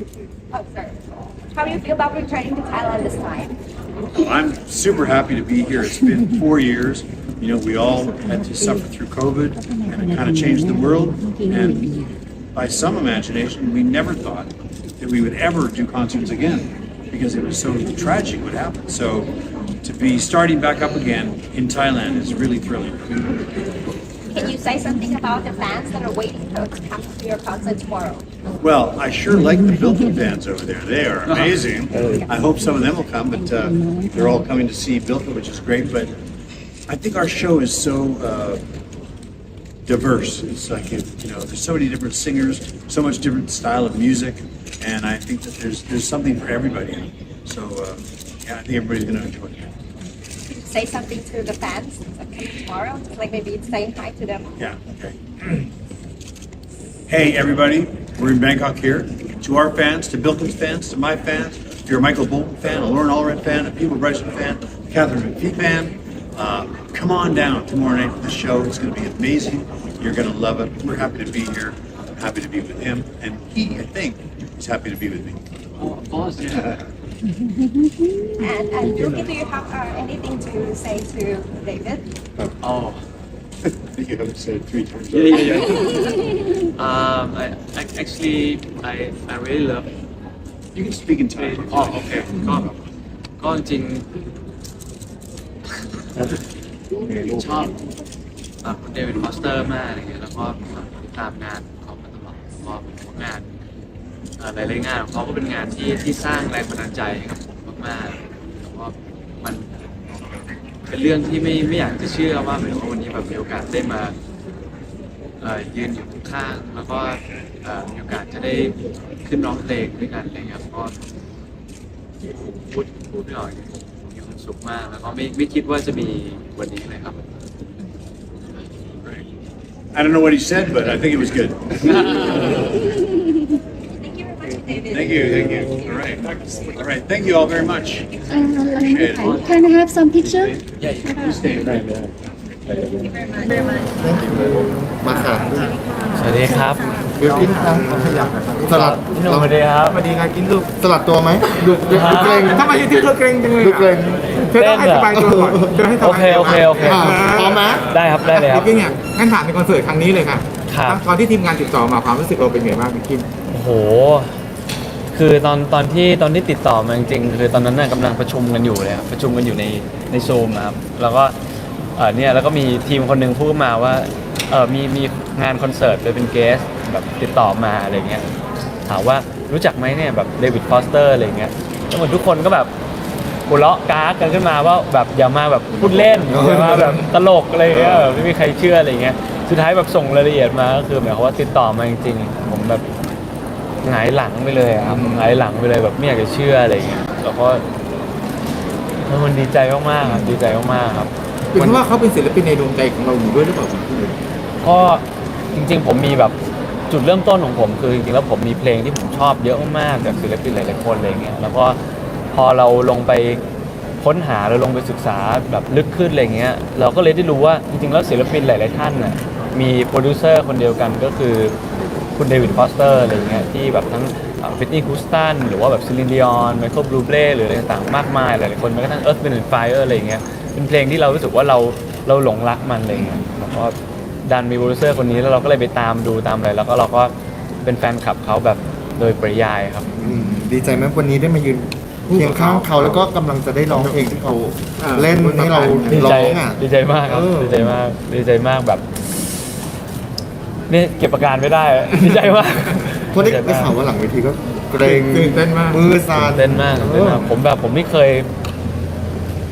Oh, sorry. How do you feel about returning to Thailand this time? I'm super happy to be here. It's been four years. You know, we all had to suffer through COVID, and it kind of changed the world. And by some imagination, we never thought that we would ever do concerts again because it was so tragic what happened. So to be starting back up again in Thailand is really thrilling. Can you say something about the fans that are waiting to come to your concert tomorrow? Well, I sure like the Bilton fans over there. They are amazing. I hope some of them will come, but uh, they're all coming to see Bilton, which is great. But I think our show is so uh, diverse. It's like it, you know, there's so many different singers, so much different style of music, and I think that there's there's something for everybody. So uh, yeah, I think everybody's going to enjoy it. Say something to the fans that come tomorrow? Like maybe saying hi to them. Yeah, okay. hey, everybody. We're in Bangkok here. To our fans, to Bilton's fans, to my fans, if you're a Michael Bolton fan, a Lauren Allred fan, a People Bryson fan, a Catherine McPhee fan, uh, come on down tomorrow night for the show. It's going to be amazing. You're going to love it. We're happy to be here. I'm happy to be with him. And he, I think, is happy to be with me. Of course, yeah. And, and Yuki, do you have uh, anything to say to David? Oh, you haven't said three times. yeah, yeah, yeah. um, I, I actually I I really love You can speak in Thai. อ๋อโอเคก็ก็จริงชอบอะคุณเดวิดฟอสเตอร์มากอะไรเงี้ยแล้วก็ติดตามงานของเขามาตลอดก็เป็นงานเอ่อหลายๆงานของเขาก็เป็นงานที่ที่สร้างแรงบันดาลใจให้กับผมมากๆแล้วก็มันเป็นเรื่องที่ไม่ไม่อยากจะเชื่อว่าแบบว่าวันนี้แบบมีโอกาสได้มาเอ่อ ยืนอยู่ข้างๆแล้วก็เอ่อมีโอกาสจะได้ขึ้นร้องเพลงด้วยกันอะไรเงี้ยก็พูดพูดไม่ออกผมมีความสุขมากแล้วก็ไม่ไม่คิดว่าจะมีวันนี้เลยครับ I don't know what he said, but I think it was good. Thank you very much, David. Thank you, thank you. All right. All right. Thank you all very much. Appreciate it. Can I have some picture? Stay. มาค่ะสวัสดีครับเดี๋ยวกินครับขยับสลัดพี่หนุ่มสวัสดีครับสวัสดีครับกินลูกสลัดตัวไหมดูดูดูเกรงทำไมที่เธอเกรงจังเลยดูเกรงเธอต้องให้สบายตัวก่อนเธอให้สายโอบเคตัวโอเคโอเคอ่าพร้อมไหมได้ครับได้เลยครับจริงๆเนี่ยงั้นถามในคอนเสิร์ตครั้งนี้เลยค่ะครับตอนที่ทีมงานติดต่อมาความรู้สึกเราเป็นไงบ้างพี่กินโอ้โหคือตอนตอนที่ตอนที่ติดต่อมาจริงๆคือตอนนั้นน่ะกำลังประชุมกันอยู่เลยครับประชุมกันอยู่ในในซูมครับแล้วก็ เออเนี่ยแล้วก็มีทีมคนหนึ่งพูดมาว่าเออมีมีงานคอนเสิร์ตเลยเป็นเกสแบบติดต่อมาอะไรเงี้ยถามว่ารู้จักไหมเนี่ยแบบเดวิดฟอสเตอร์อะไรเงี้ยแล้วเหมือนทุกคนก็แบบหัวเราะก้ากกันขึ้นมาว่าแบบอย่ามาแบบพูดเล่นอย่ามาแบบตลกอะไรเงี้ยแบบไม่มีใครเชื่ออะไรเงี้ยสุดท้ายแบบส่งรายละเอียดมาก็คือหมายความว่าติดต่อมาจริงๆผมแบบหงายหลังไปเลยอะครับหงายหลังไปเลยแบบไม่อยากจะเชื่ออะไรเงี้ยแล้วก็เออมันดีใจมากๆครับดีใจมากๆครับ เป็นเพราะว่าเขาเป็นศิลปินในดวงใจของเราอยู่ด้วยหรือเปล่าพี่กินก็จริงๆผมมีแบบจุดเริ่มต้นของผมคือจริงๆแล้วผมมีเพลงที่ผมชอบเยอะมากๆจากศิลปินหลายๆคนอะไรเงี้ยแล้วก็พอเราลงไปค้นหาเราลงไปศึกษาแบบลึกขึ้นอะไรเงี้ยเราก็เลยได้รู้ว่าจริงๆแล้วศิลปินหลาย ๆท่านน่ะมีโปรดิวเซอร์คนเดียวกันก็คือคุณเดวิดฟอสเตอร์อะไรเงี้ยที่แบบทั้งฟิตตี้คูสตันหรือว่าแบบซิลินดิออนไมเคิลบลูเบ้หรืออะไรต่างๆมากมายหลายๆคนแม้กระทั่งเอิร์ธเป็นไฟเออร์อะไรเงี้ย เป็นเพลงที่เรารู้สึกว่าเราเราหลงรักมันอะไรเงี้ยแล้วก็ดันมีโปรดิวเซอร์คนนี้แล้วเราก็เลยไปตามดูตามอะไรแล้วก็เราก็เป็นแฟนคลับเขาแบบโดยปริยายครับ อืมดีใจไหมวันนี้ได้มายืนเคียงข้างเขาแล้วก็กำลังจะได้ร้องเพลงที่เขาเล่นให้เราดีร้ใจองอะ ดีใจมากครับเออ ดีใจมากดีใจมากแบบนี่เก็บอาการไม่ได้ดีใจมากเพราะได้ดีใจได้มากข่าวว่าหลังเวทีก็เกรงตื่นเต้นมาก มือสั่นเต้นมากเต้นมากผมแบบผมไม่เคย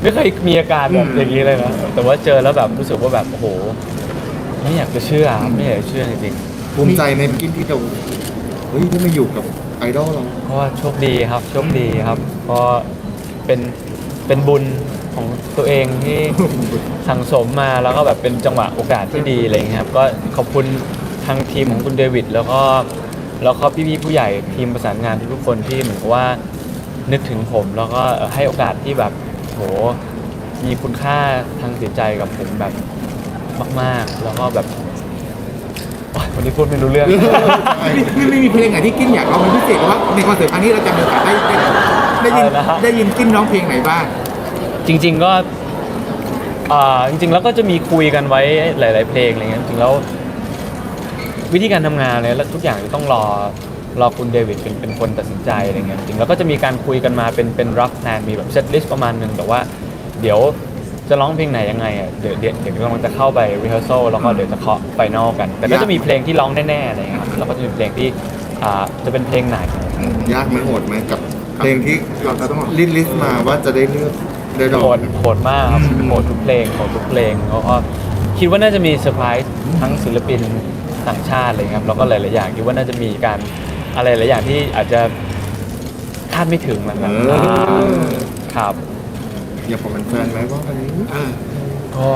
ไม่เคยมีอาการแบบอย่างนี้เลยนะแต่ว่าเจอแล้วแบบรู้สึกว่าแบบโอ้โหไม่อยากจะเชื่อไม่อยากจะเชื่อจริงๆภูมิใจในกินที่เราเฮ้ยได้มาอยู่กับไอดอลเราเพราะว่าโชคดีครับโชคดีครับเพราะเป็นเป็นบุญของตัวเองที่ สั่งสมมาแล้วก็แบบเป็นจังหวะโอกาสที่ดีอะไรอย่างเงี้ยครับก็ขอบคุณทางทีมของคุณเดวิดแล้วก็แล้วก็พี่ๆผู้ใหญ่ทีมประสานงานทุกๆคนที่เหมือนกับว่านึกถึงผม แล้วก็ให้โอกาสที่แบบโห มีคุณค่าทางจิตใจกับผมแบบมาก ๆ แล้วก็แบบโอ๊ยวันนี้พูดไม่รู้เรื่อง ไม่ไม่มีเพลงไหนที่กินอยากร้องเป็นพิเศษหรือว่าในคอนเสิร์ตครั้งนี้เราจะมีโอกาสได้ได้ได้ยินอะไรนะฮะ ได้ยินกินร้องเพลงไหนบ้าง จริง ๆ ก็อ่าจริง ๆ แล้วก็จะมีคุยกันไว้หลาย ๆ เพลงอะไรเงี้ยจริงๆแล้ว วิธีการทำงานเนี่ยแล้วทุกอย่างจะต้องรอ รอคุณเดวิดเป็นเป็นคนตัดสินใจอะไรเงี้ยจริงๆแล้วก็จะมีการคุยกันมาเป็นเป็นรัฟแ a นมีแบบเซตลิสต์ประมาณหนึ่งแต่ว่าเดี๋ยวจะร้องเพลงไหนยังไงอะเดี๋ยวเดี๋ยวเดี๋ยวกำลังจะเข้าไป rehearsal แล้วก็เดี๋ยวจะเคาะไฟนอลกัน แต่ก็จะมีเพลงที่ร้องแน่ๆอะไรเงี้ยครับแล้วก็จะมีเพลงที่อ่าจะเป็นเพลงไหน ยากไหมโหดไหมกับเพลงที่เราจะต้องลิสต์ลิสต์มาว่าจะได้เลือกได้ดอโหกดโหดมากครับโหดทุกเพลงโหดทุกเพลงแล้วก็คิดว่าน่าจะมีเซอร์ไพรส์ทั้งศิลปินต่างชาติอะไรครับแล้วก็หลายๆอย่างคิดว่าน่าจะมีการ อะไรหลายอย่างที่อาจจะคาดไม่ถึงนะครับเออครับ อยากบอกแฟนๆไหมว่าอันนี้อ่าก็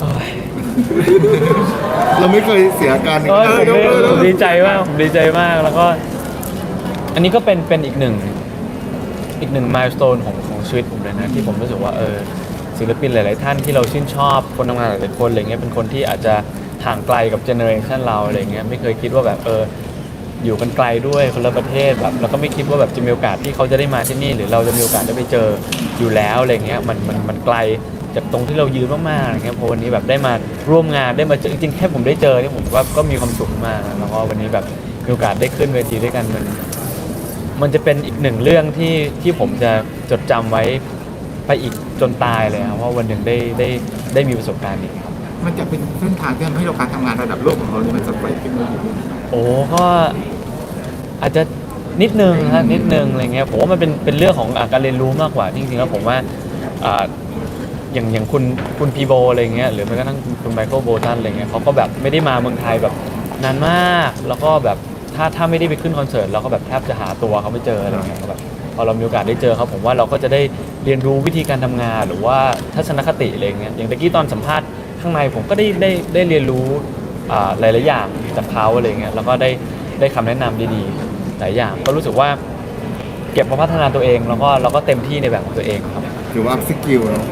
โอ้ยเราไม่เคยเสียอาการในเอ้ยการผมดีผมดีใจมากผมดีใจมากแล้วก็ อันนี้ก็เป็นเป็นอีกหนึ่ง อีกหนึ่งมายสเตนของของชีวิตผมเลยนะ ที่ผมรู้สึกว่าเออศิลปินหลาย ๆ ท่านที่เราชื่นชอบคนทำงานหลายๆคนอะไรเงี้ยเป็นคนที่อาจจะห่างไกลกับเจเนอเรชันเราอะไรเงี้ยไม่เคยคิดว่าแบบเออ อยู่กันไกลด้วยคนละประเทศแบบแล้วก็ไม่คิดว่าแบบจะมีโอกาสที่เขาจะได้มาที่นี่ หรือเราจะมีโอกาสได้ไปเจออยู่แล้วอะไรเงี้ยมันมันมันไกลจากตรงที่เรายืนมากๆอะไรเงี้ยพอวันนี้แบบได้มาร่วมงานได้มาเจอจริงๆแค่ผมได้เจอนี่ผมว่าก็มีความสุขมากแล้วก็วันนี้แบบมีโอกาสได้ขึ้นเวทีด้วยกันมัน มันจะเป็นอีกหนึ่งเรื่องที่ที่ผมจะจดจำไว้ไปอีกจนตายเลยครับว่าวันหนึ่งได้ได้ได้มีประสบการณ์นี้ครับมันจะเป็นเส้นทางที่ทำให้เราการทำงานระดับโลกของเราเนี่ยมันสดใสขึ้นมาอยู่ โอ้ก็อาจจะนิดนึงฮะนิดนึงอะไรเงี้ยผมว่ามันเป็นเป็นเรื่องของอะการเรียนรู้มากกว่าจริงๆแล้วผมว่าอ่าอย่างอย่างคุณคุณพีโบอะไรเงี้ยหรือแม้กระทั่งคุณไมเคิลโบตันอะไรเงี้ยเขาก็แบบไม่ได้มาเมืองไทยแบบนานมาก แล้วก็แบบถ้าถ้าไม่ได้ไปขึ้นคอนเสิร์ตเราก็แบบแทบจะหาตัวเขาไม่เจออะไรเงี้ยก็แบบพอเรามีโอกาสได้เจอเขาผมว่าเราก็จะได้เรียนรู้วิธีการทำงานหรือว่าทัศนคติอะไรเงี้ยอย่างตะกี้ตอนสัมภาษณ์ข้างในผมก็ได้ได้ได้เรียนรู้ หลายๆอย่างจากเขาอะไรเงี้ยแล้วก็ได้ได้คำแนะนำดีๆหลายอย่างก็รู้สึกว่า เก็บมาพัฒนาตัวเองแล้วก็เราก็เต็มที่ในแบบของตัวเองครับถือว่าอัพสกิลเนาะ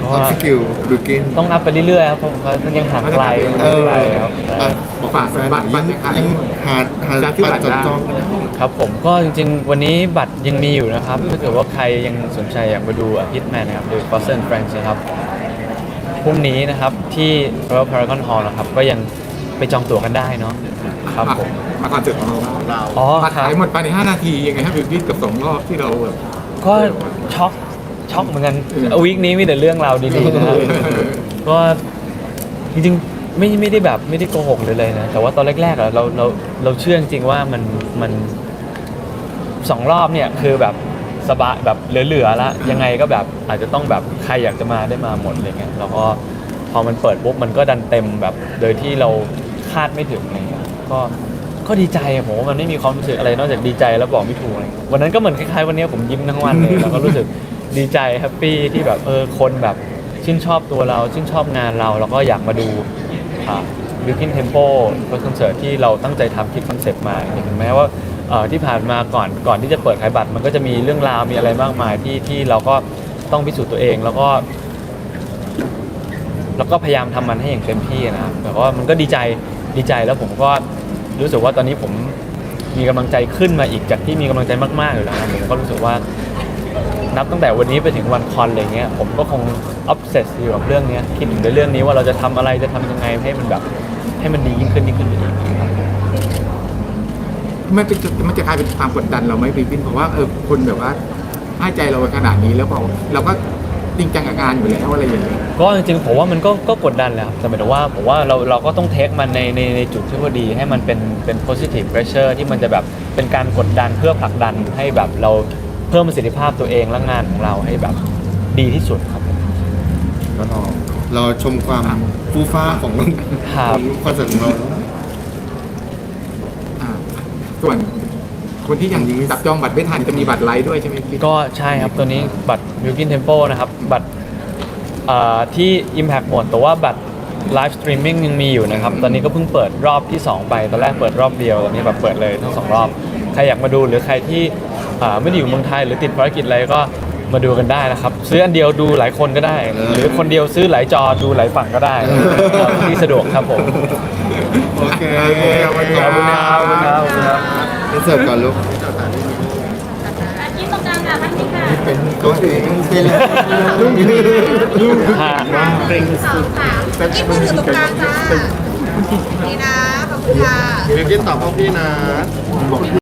ก็อัพสกิลดูกินต้องอัพไปเรื่อยๆครับเพราะมันยังห่างไกลยังเอห่างอไกลครับอะบอกฝากแฟนบัตรบัตรขายยังหาหาจากที่บัตรบัตรจับจองกันได้ครับ ผมก็จริงๆ วันนี้บัตรยังมีอยู่นะครับถ้าเกิดว่าใครยังสนใจอยากมาดูอาทิตย์แมนนะครับหรือ Boston Friends นะครับพรุ่งนี้นะครับที่ Royal Paragon Hall นะครับก็ยัง ไปจองตั๋วกันได้เนาะครับผม มาคอนเสิร์ตของเราเราอ๋อบัตรครับขายหมดภายใน 5 นาทียังไงครับบิวกิ้นกับสองรอบที่เราแบบ ก็ช็อกช็อกเหมือนกันวีคนี้มีแต่เรื่องราวดีๆนะครับก็จริงๆไม่ไม่ได้แบบไม่ได้โกหกเลยเลยนะ แต่ว่าตอนแรกๆอะเราเราเราเชื่อจริงๆว่ามันมันสองรอบเนี่ยคือแบบสบายแบบเหลือๆละยังไงก็แบบอาจจะต้องแบบใครอยากจะมาได้มาหมดอะไรเงี้ยแล้วก็พอมันเปิดปุ๊บมันก็ดันเต็มแบบโดยที่เรา คาดไม่ถึงอะไรเงี้ยก็ก็ดีใจอะผมว่ามันไม่มีความรู้สึกอะไรนอกจากดีใจแล้วบอกไม่ถูกอะไรเงี้ยวันนั้นก็เหมือนคล้ายๆวันนี้ผมยิ้มทั้งวันเลยแล้วก็รู้สึกดีใจแฮปปี้ที่แบบเออคนแบบชื่นชอบตัวเราชื่นชอบงานเราแล้วก็อยากมาดูบิวกินเทมโปคอนเสิร์ตที่เราตั้งใจทำคิดคอนเซปต์มาถึงแม้ว่าเอ่อที่ผ่านมาก่อนก่อนที่จะเปิดขายบัตร มันก็จะมีเรื่องราวมีอะไรมากมายที่ที่เราก็ต้องพิสูจน์ตัวเองแล้วก็ แล้วก็พยายามทำมันให้อย่างเต็มที่นะครับแต่ว่ามันก็ดีใจ ดีใจแล้วผมก็รู้สึกว่าตอนนี้ผมมีกำลังใจขึ้นมาอีกจากที่มีกำลังใจมากๆอยู่แล้วผมก็รู้สึกว่านับตั้งแต่วันนี้ไปถึงวันคอนอะไรเงี้ยผมก็คงออฟเซสอยู่กับเรื่องนี้คิดถึงในเรื่องนี้ว่าเราจะทำอะไรจะทำยังไงให้มันแบบให้มันดียิ่งขึ้นยิ่งขึ้นไปอีกมันเป็นจุดมันจะกลายเป็นความกดดันเราไหมบิวกิ้นเพราะว่าเออคนแบบว่าให้ใจเราขนาดนี้แล้วบอเราก็ จริงจังกับงานอยู่แล้วอะไรอย่างเงี้ยก็จริงๆผมว่ามันก็ก็กดดันแหละครับแต่หมายถึงว่าผมว่าเราเราก็ต้องเทคมันในในในจุดที่พอดีให้มันเป็นเป็น positive pressure ที่มันจะแบบเป็นการกดดันเพื่อผลักดันให้แบบเราเพิ่มประสิทธิภาพตัวเองและงานของเราให้แบบดีที่สุดครับผมก็รอรอชมความฟูฟ้าของครับคอนเสิร์ตของเราอ่าส่วน คนที่ยังจับจองบัตรไม่ทันจะมีบัตรไลฟ์ด้วยใช่ไหมพี่ก็ใช่ครับตัวนี้บัตร b u i l d i n Tempo นะครับ บัตรเอ่อที่ Impact หมดแต่ว่าบัตรไลฟ์สตรีมมิ่งยังมีอยู่นะครับ ตอนนี้ก็เพิ่งเปิดรอบที่ 2 ไป ตอนแรกเปิดรอบเดียว ตอนนี้แบบเปิดเลยทั้งสองรอบ ใครอยากมาดูหรือใครที่อ่าไม่ได้อยู่เมืองไทยหรือติดภารกิจอะไรก็มาดูกันได้นะครับ ซื้ออันเดียวดูหลายคนก็ได้ หรือคนเดียวซื้อหลายจอดูหลายฝั่งก็ได้ครับที่สะดวกครับผม โอเคโอเคขอบคุณขอบคุณครับ ขอบคุณครับข อบคุณครับเสิร์ฟก่อนลูกยิ้มตรงกลางค่ะท่านนี้ค่ะเป็นตัวเองเป็นลูกลูกฮะสองสามยิ้มมือถือตรงกลางจ้านี่นะขอบคุณค่ะเรียนตอบพวกพี่นะ